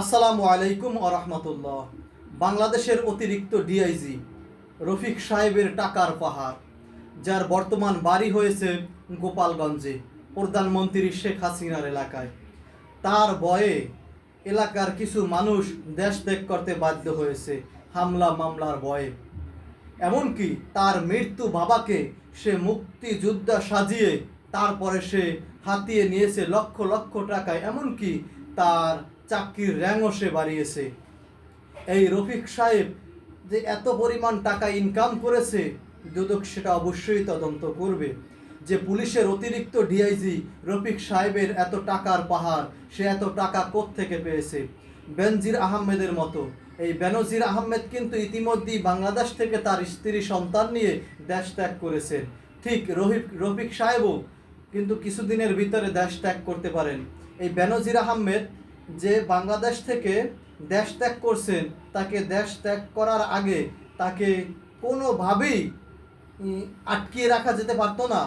আসসালামু আলাইকুম আরহামতুল্লাহ বাংলাদেশের অতিরিক্ত ডিআইজি রফিক সাহেবের টাকার পাহাড়, যার বর্তমান বাড়ি হয়েছে গোপালগঞ্জে, প্রধানমন্ত্রী শেখ হাসিনার এলাকায়। তার বয়ে এলাকার কিছু মানুষ দেশ ত্যাগ করতে বাধ্য হয়েছে হামলা মামলার ভয়ে এমনকি তার মৃত্যু বাবাকে সে মুক্তিযোদ্ধা সাজিয়ে তারপরে সে হাতিয়ে নিয়েছে লক্ষ লক্ষ টাকায়, এমনকি তার চাকরির র্যাঙ্কও সে বাড়িয়েছে। এই রফিক সাহেব যে এত পরিমাণ টাকা ইনকাম করেছে, দুদক সেটা অবশ্যই তদন্ত করবে। যে পুলিশের অতিরিক্ত ডিআইজি রফিক সাহেবের এত টাকার পাহাড়, সে এত টাকা থেকে পেয়েছে? বেনজির আহমেদের মতো। এই বেনজির আহমেদ কিন্তু ইতিমধ্যেই বাংলাদেশ থেকে তার স্ত্রী, সন্তান নিয়ে দেশ ত্যাগ করেছেন। ঠিক রফিক রফিক সাহেবও কিন্তু কিছুদিনের ভিতরে দেশ ত্যাগ করতে পারেন। এই বেনজির আহমেদ যে বাংলাদেশ থেকে দেশ ত্যাগ করছেন, তাকে দেশ ত্যাগ করার আগে তাকে কোনোভাবেই আটকিয়ে রাখা যেতে পারতো না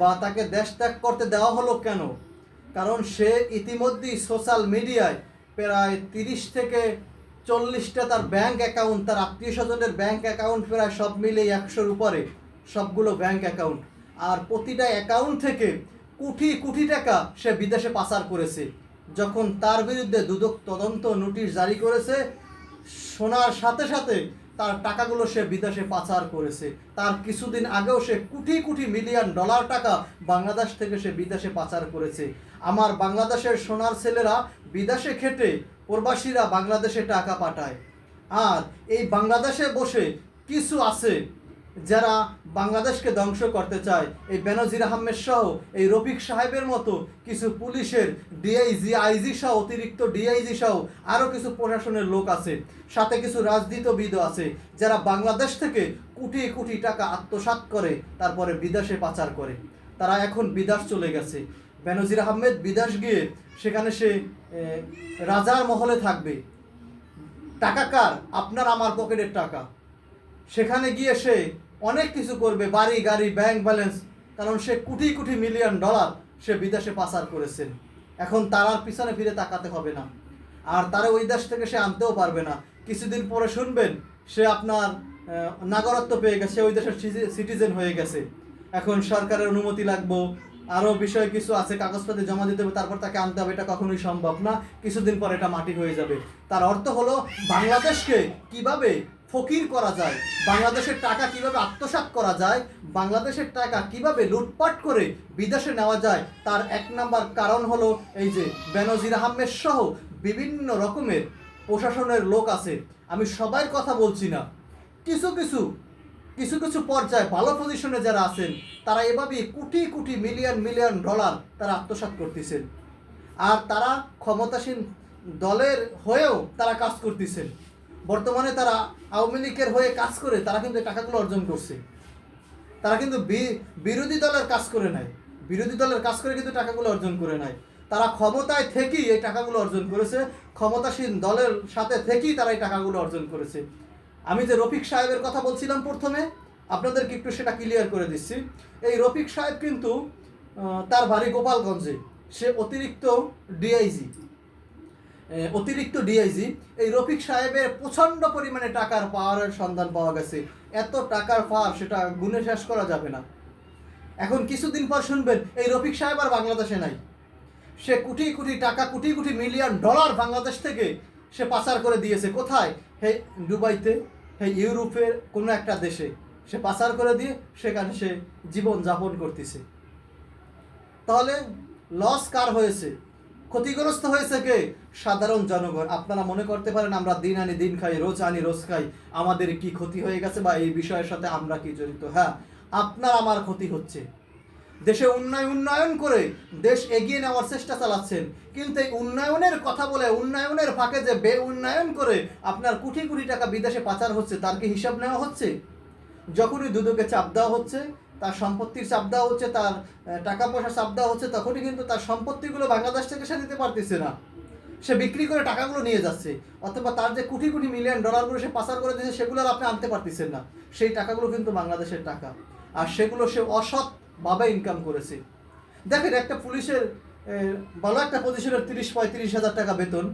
বা তাকে দেশ ত্যাগ করতে দেওয়া হলো কেন? কারণ সে ইতিমধ্যেই সোশ্যাল মিডিয়ায় প্রায় তিরিশ থেকে চল্লিশটা তার ব্যাংক অ্যাকাউন্ট, তার আত্মীয় স্বজনের ব্যাংক অ্যাকাউন্ট প্রায় সব মিলে একশোর উপরে, সবগুলো ব্যাংক অ্যাকাউন্ট। আর প্রতিটা অ্যাকাউন্ট থেকে কোটি কোটি টাকা সে বিদেশে পাচার করেছে। যখন তার বিরুদ্ধে দুদক তদন্ত নোটিশ জারি করেছে, শোনার সাথে সাথে তার টাকাগুলো সে বিদেশে পাচার করেছে। তার কিছুদিন আগেও সে কোটি কোটি মিলিয়ন ডলার টাকা বাংলাদেশ থেকে সে বিদেশে পাচার করেছে। আমার বাংলাদেশের সোনার ছেলেরা বিদেশে খেটে প্রবাসীরা বাংলাদেশে টাকা পাঠায়। আর এই বাংলাদেশে বসে কিছু আছে যারা বাংলাদেশকে ধ্বংস করতে চায়, এই বেনজির আহমেদ সহ এই রফিক সাহেবের মতো কিছু পুলিশের ডিআইজি আইজি সহ, অতিরিক্ত ডিআইজি সহ আরও কিছু প্রশাসনের লোক আছে। সাথে কিছু রাজনীতিবিদ আছে যারা বাংলাদেশ থেকে কোটি কোটি টাকা আত্মসাৎ করে, তারপরে বিদেশে পাচার করে। তারা এখন বিদেশ চলে গেছে। বেনজির আহমেদ বিদেশ গিয়ে সেখানে সে রাজার মহলে থাকবে। টাকা কার? আপনার আমার পকেটের টাকা। সেখানে গিয়ে সে অনেক কিছু করবে, বাড়ি, গাড়ি ব্যাংক ব্যালেন্স কারণ সে কোটি কোটি মিলিয়ন ডলার সে বিদেশে পাচার করেছেন। এখন তার আর পিছনে ফিরে তাকাতে হবে না। আর তারা ওই দেশ থেকে সে আনতেও পারবে না। কিছুদিন পরে শুনবেন, সে আপনার নাগরত্ব পেয়ে গেছে ওই দেশের সিটিজেন হয়ে গেছে। এখন সরকারের অনুমতি লাগবো আরও বিষয় কিছু আছে কাগজপত্রে জমা দিতে হবে, তারপর তাকে আনতে হবে, এটা কখনোই সম্ভব না। কিছুদিন পর এটা মাটি হয়ে যাবে। তার অর্থ হলো, বাংলাদেশকে কীভাবে ফকির করা যায়? বাংলাদেশের টাকা কীভাবে আত্মসাৎ করা যায়? বাংলাদেশের টাকা কীভাবে লুটপাট করে বিদেশে নেওয়া যায়? তার এক নাম্বার কারণ হলো এই যে বেনজির আহমেদ সহ বিভিন্ন রকমের প্রশাসনের লোক আছে। আমি সবার কথা বলছি না। কিছু কিছু কিছু কিছু পর্যায়ে ভালো পজিশনে যারা আছেন, তারা এভাবেই crore crore million million dollar তারা আত্মসাৎ করতেছেন। আর তারা ক্ষমতাসীন দলের হয়েও তারা কাজ করতেছেন। বর্তমানে তারা আওয়ামী লীগের হয়ে কাজ করে, তারা কিন্তু টাকাগুলো অর্জন করছে। তারা কিন্তু বিরোধী দলের কাজ করে নাই। বিরোধী দলের কাজ করে কিন্তু টাকাগুলো অর্জন করে নাই। তারা ক্ষমতায় থেকেই এই টাকাগুলো অর্জন করেছে। ক্ষমতাসীন দলের সাথে থেকেই তারা এই টাকাগুলো অর্জন করেছে। আমি যে রফিক সাহেবের কথা বলছিলাম প্রথমে, আপনাদেরকে একটু সেটা ক্লিয়ার করে দিচ্ছি। এই রফিক সাহেব কিন্তু তার বাড়ি গোপালগঞ্জে। সে অতিরিক্ত ডিআইজি অতিরিক্ত ডিআইজি এই রফিক সাহেবের প্রচণ্ড পরিমাণে টাকার পাওয়ারের সন্ধান পাওয়া গেছে। এত টাকার পাওয়ার সেটা গুণে শেষ করা যাবে না। এখন কিছুদিন পর শুনবেন, এই রফিক সাহেব আর বাংলাদেশে নাই। সে কোটি কোটি টাকা, কোটি কোটি মিলিয়ন ডলার বাংলাদেশ থেকে সে পাচার করে দিয়েছে। কোথায়? হে, দুবাইতে, হে, ইউরোপের কোনো একটা দেশে। সে পাচার করে দিয়ে সেখানে সে জীবন যাপন করতেছে। তাহলে লস কার হয়েছে? ক্ষতিগ্রস্ত হয়েছে কে? সাধারণ জনগণ। আপনারা মনে করতে পারেন আমরা দিন আনি দিন খাই, রোজ আনি রোজ খাই। আমাদের কি ক্ষতি হয়ে গেছে বা এই বিষয়ের সাথে আমরা কি জড়িত? হ্যাঁ আপনার আমার ক্ষতি হচ্ছে। দেশে উন্নয়ন উন্নয়ন করে দেশ এগিয়ে নেওয়ার চেষ্টা চালাচ্ছেন। কিন্তু এই উন্নয়নের কথা বলে, উন্নয়নের ফাঁকে যে বে উন্নয়ন করে আপনার কোটি কোটি টাকা বিদেশে পাচার হচ্ছে, তার কি হিসাব নেওয়া হচ্ছে? যখনই দুদকে চাপ দেওয়া হচ্ছে তার সম্পত্তির চাপ দেওয়া হচ্ছে, তার টাকা পয়সা চাপ দেওয়া হচ্ছে, তখনই কিন্তু তার সম্পত্তিগুলো বাংলাদেশ থেকে সে দিতে পারতেছে না। সে বিক্রি করে টাকাগুলো নিয়ে যাচ্ছে, অথবা তার যে কোটি কোটি মিলিয়ন ডলারগুলো সে পাচার করে দিয়েছে, সেগুলো আর আপনি আনতে পারতেছেন না। সেই টাকাগুলো কিন্তু বাংলাদেশের টাকা, আর সেগুলো সে অসৎভাবে ইনকাম করেছে। দেখেন, একটা পুলিশের ভালো একটা পজিশনের তিরিশ পঁয়ত্রিশ হাজার টাকা বেতন,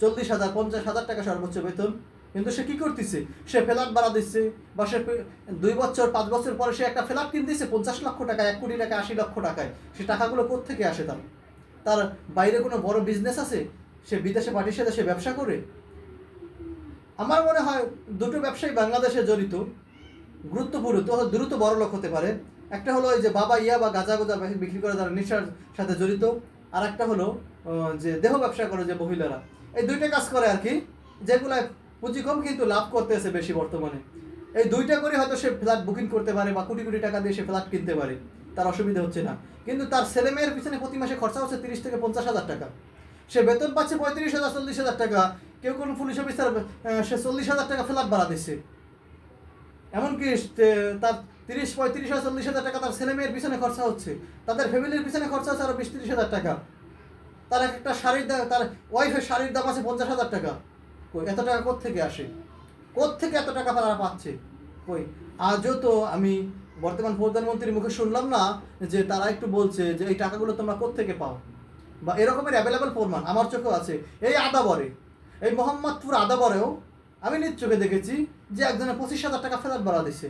চল্লিশ হাজার, পঞ্চাশ হাজার টাকা সর্বোচ্চ বেতন। কিন্তু সে কি করতেছে? সে ফ্ল্যাট ভাড়া দিচ্ছে বা সে দুই বছর, পাঁচ বছর পরে সে একটা ফ্ল্যাট কিনতেছে পঞ্চাশ লক্ষ টাকা এক কোটি টাকা আশি লক্ষ টাকায়। সে টাকাগুলো কোত্থেকে আসে তার? তার বাইরে কোনো বড় বিজনেস আছে? সে বিদেশে পার্টির সাথে সে ব্যবসা করে? আমার মনে হয় দুটো ব্যবসায়ী বাংলাদেশে জড়িত, গুরুত্বপূর্ণ দ্রুত বড় লোক হতে পারে। একটা হলো ওই যে বাবা ইয়া বা গাঁজা গোজা বিক্রি করে যারা নেশার সাথে জড়িত। আর একটা হলো যে দেহ ব্যবসা করে যে মহিলারা। এই দুইটা কাজ করে আর কি যেগুলো পুঁজি কম কিন্তু লাভ করতেছে বেশি বর্তমানে। এই দুইটা করে হয়তো সে ফ্ল্যাট বুকিং করতে পারে বা কোটি কোটি টাকা দিয়ে সে ফ্ল্যাট কিনতে পারে, তার অসুবিধা হচ্ছে না। কিন্তু তার ছেলে মেয়ের পিছনে প্রতি মাসে খরচা হচ্ছে তিরিশ থেকে পঞ্চাশ হাজার টাকা। সে বেতন পাচ্ছে পঁয়ত্রিশ হাজার, চল্লিশ হাজার টাকা। কেউ কোনো পুলিশ অফিসার সে চল্লিশ হাজার টাকা ফ্ল্যাট ভাড়া দিচ্ছে। এমনকি তার তিরিশ, পঁয়ত্রিশ হাজার, চল্লিশ হাজার টাকা তার ছেলে মেয়ের পিছনে খরচা হচ্ছে। তাদের ফ্যামিলির পিছনে খরচা হচ্ছে আরও বিশ, তিরিশ হাজার টাকা। তার একটা শাড়ির দাম তার ওয়াইফের শাড়ির দাম আছে পঞ্চাশ হাজার টাকা। কই? এত টাকা কোত্থেকে আসে? কোত্থেকে এত টাকা তারা পাচ্ছে? কই? আজও তো আমি বর্তমান প্রধানমন্ত্রীর মুখে শুনলাম না যে তারা একটু বলছে যে এই টাকাগুলো তোমরা কোত্থেকে পাও? বা এরকমের অ্যাভেলেবেল প্রমাণ আমার চোখেও আছে। এই আদাবরে, এই মোহাম্মদপুর আদাবরেও আমি নিজ চোখে দেখেছি যে একজনে পঁচিশ হাজার টাকা ফেলার ভাড়া দিচ্ছে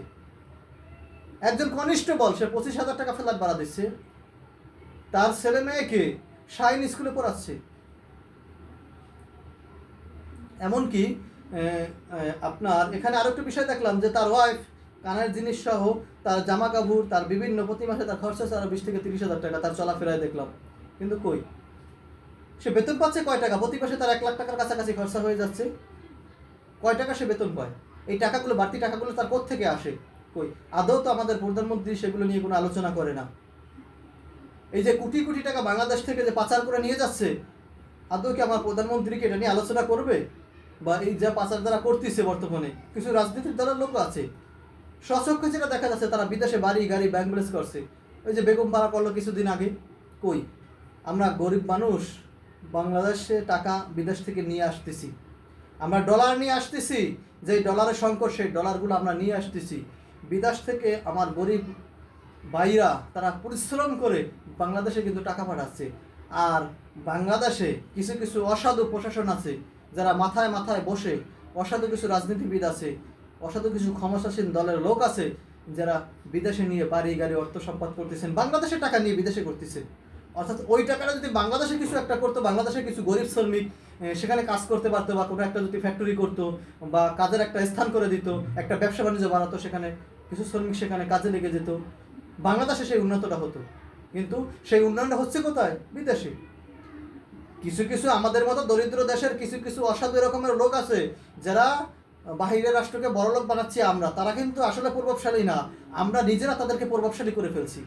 একজন কনিষ্ঠ বল, সে পঁচিশ হাজার টাকা ফেলার ভাড়া দিচ্ছে তার ছেলে মেয়েকে শাইন স্কুলে পড়াচ্ছে। এমনকি আপনার, এখানে আরও একটা বিষয় দেখলাম যে তার ওয়াইফ কানের জিনিস সহ, তার জামা কাপড় তার বিভিন্ন প্রতি মাসে তার খরচা আছে আরও বিশ থেকে তিরিশ হাজার টাকা তার চলাফেরায় দেখলাম। কিন্তু কই? সে বেতন পাচ্ছে কয় টাকা? প্রতি মাসে তার এক লাখ টাকার কাছাকাছি খরচা হয়ে যাচ্ছে। কয় টাকা সে বেতন পায়? এই টাকাগুলো, বাড়তি টাকাগুলো তার থেকে আসে? কই? আদৌ তো আমাদের প্রধানমন্ত্রী সেগুলো নিয়ে কোনো আলোচনা করে না। এই যে কোটি কোটি টাকা বাংলাদেশ থেকে যে পাচার করে নিয়ে যাচ্ছে, আদৌ কি আমার প্রধানমন্ত্রীকে এটা নিয়ে আলোচনা করবে? বা এই যা পাচার যারা করতেছে বর্তমানে, কিছু রাজনীতির দলের লোক আছে। সচক্ষে যেটা দেখা যাচ্ছে, তারা বিদেশে বাড়ি, গাড়ি ব্যাংক করছে। ওই যে বেগম পাড়া করল কিছুদিন আগে, কই? আমরা গরিব মানুষ, বাংলাদেশে টাকা বিদেশ থেকে নিয়ে আসতেছি। আমরা ডলার নিয়ে আসতেছি, যেই ডলারের সংকট, সেই ডলারগুলো আমরা নিয়ে আসতেছি। বিদেশ থেকে আমার গরিব ভাইরা, তারা পরিশ্রম করে বাংলাদেশে কিন্তু টাকা পাঠাচ্ছে। আর বাংলাদেশে কিছু কিছু অসাধু প্রশাসন আছে যারা মাথায় মাথায় বসে অসাধু কিছু রাজনীতিবিদ আছে, অসাধু কিছু ক্ষমতাসীন দলের লোক আছে, যারা বিদেশে নিয়ে বাড়ি, গাড়ি, অর্থ সম্পদ করতেছেন, বাংলাদেশের টাকা নিয়ে বিদেশে করতেছে। অর্থাৎ ওই টাকাটা যদি বাংলাদেশে কিছু একটা করতো বাংলাদেশে কিছু গরিব শ্রমিক সেখানে কাজ করতে পারতো বা কোনো একটা যদি ফ্যাক্টরি করতো বা কাজের একটা স্থান করে দিত, একটা ব্যবসা বাণিজ্য বানাতো, সেখানে কিছু শ্রমিক সেখানে কাজে লেগে যেত। বাংলাদেশে সেই উন্নতটা হতো। কিন্তু সেই উন্নয়নটা হচ্ছে কোথায়? বিদেশে। কিছু কিছু আমাদের মতো দরিদ্র দেশের কিছু কিছু অসাধু রকমের লোক আছে যারা বাহিরের রাষ্ট্রকে বড় লোক বানাচ্ছি আমরা, তারা কিন্তু আসলে প্রভাবশালী না। আমরা নিজেরা তাদেরকে প্রভাবশালী করে ফেলছি।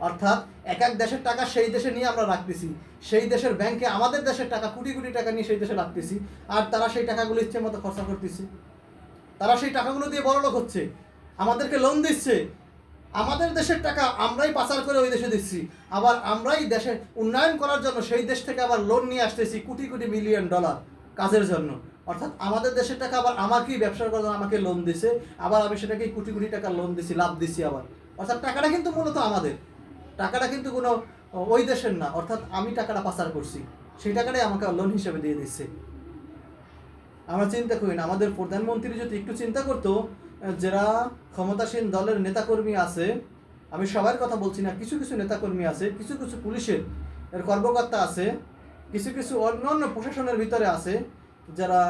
অর্থাৎ এক এক দেশের টাকা সেই দেশে নিয়ে আমরা রাখতেছি। সেই দেশের ব্যাংকে আমাদের দেশের টাকা, কোটি কোটি টাকা নিয়ে সেই দেশে রাখতেছি। আর তারা সেই টাকাগুলো ইচ্ছে মতো খরচা করতেছে। তারা সেই টাকাগুলো দিয়ে বড় লোক হচ্ছে। আমাদেরকে লোন দিচ্ছে। আমাদের দেশের টাকা আমরাই পাচার করে ওই দেশে দিচ্ছি। আবার আমরাই দেশের উন্নয়ন করার জন্য সেই দেশ থেকে আবার লোন নিয়ে আসতেছি কোটি কোটি মিলিয়ন ডলার কাজের জন্য। অর্থাৎ আমাদের দেশের টাকা আবার আমাকেই ব্যবসা করার জন্য আমাকে লোন দিছে, আবার আমি সেটাকে কোটি কোটি টাকা লোন দিছি, লাভ দিছি আবার। অর্থাৎ টাকাটা কিন্তু মূলত আমাদের। টাকাটা কিন্তু কোনো, ওই দেশের না। অর্থাৎ আমি টাকাটা পাচার করছি। সেই টাকাটাই আমাকে লোন হিসেবে দিয়ে দিচ্ছে। আমরা চিন্তা করি না। আমাদের প্রধানমন্ত্রী যদি একটু চিন্তা করতো যারা ক্ষমতাসীন দলের নেতাকর্মী আছে, আমি সবার কথা বলছি না, কিছু কিছু নেতাকর্মী আছে, কিছু কিছু পুলিশের এর কর্মকর্তা আছে, কিছু কিছু অন্য অন্য প্রশাসনের ভিতরে আছে, যারা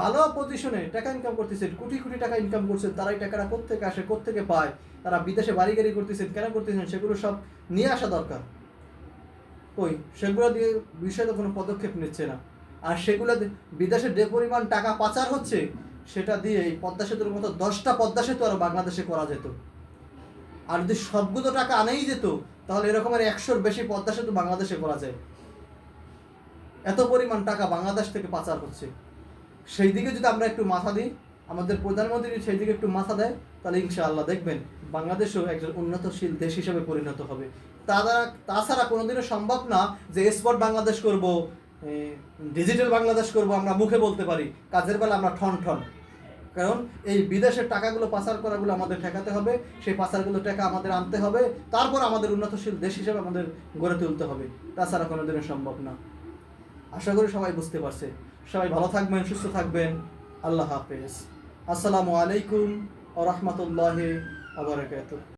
ভালো পজিশনে টাকা ইনকাম করতেছে, কোটি কোটি টাকা ইনকাম করছে তারা এই টাকাটা কোত্থেকে আসে, কোত্থেকে পায়, তারা বিদেশে বাড়ি গাড়ি করতেছেন কেন করতেছেন সেগুলো সব নিয়ে আসা দরকার। কই? সেগুলো দিয়ে বিষয়ে কোনো পদক্ষেপ নিচ্ছে না। আর সেগুলো বিদেশে যে পরিমাণ টাকা পাচার হচ্ছে সেটা দিয়ে এই পদ্মা সেতুর মতো দশটা পদ্মা সেতু আরও বাংলাদেশে করা যেত। আর যদি সবগুলো টাকা আনেই যেত, তাহলে এরকমের একশোর বেশি পদ্মা সেতু বাংলাদেশে করা যায়। এত পরিমাণ টাকা বাংলাদেশ থেকে পাচার হচ্ছে। সেই দিকে যদি আমরা একটু মাথা দিই, আমাদের প্রধানমন্ত্রী সেই দিকে একটু মাথা দেয়, তাহলে ইনশাআল্লাহ দেখবেন বাংলাদেশও একজন উন্নতশীল দেশ হিসেবে পরিণত হবে। তারা, তাছাড়া কোনোদিনও সম্ভব না যে স্পট বাংলাদেশ করব ডিজিটাল বাংলাদেশ করব আমরা মুখে বলতে পারি। কাজের বেলা আমরা ঠন ঠন কারণ এই বিদেশের টাকাগুলো পাচার করাগুলো আমাদের ঠেকাতে হবে, সেই পাচারগুলো টাকা আমাদের আনতে হবে, তারপর আমাদের উন্নতশীল দেশ হিসেবে আমাদের গড়ে তুলতে হবে। তাছাড়া কোনোদিনও সম্ভব না। আশা করি সবাই বুঝতে পারছে। সবাই ভালো থাকবেন, সুস্থ থাকবেন। আল্লাহ হাফেজ। আসসালামু আলাইকুম ও রহমতুল্লাহ আবরকাত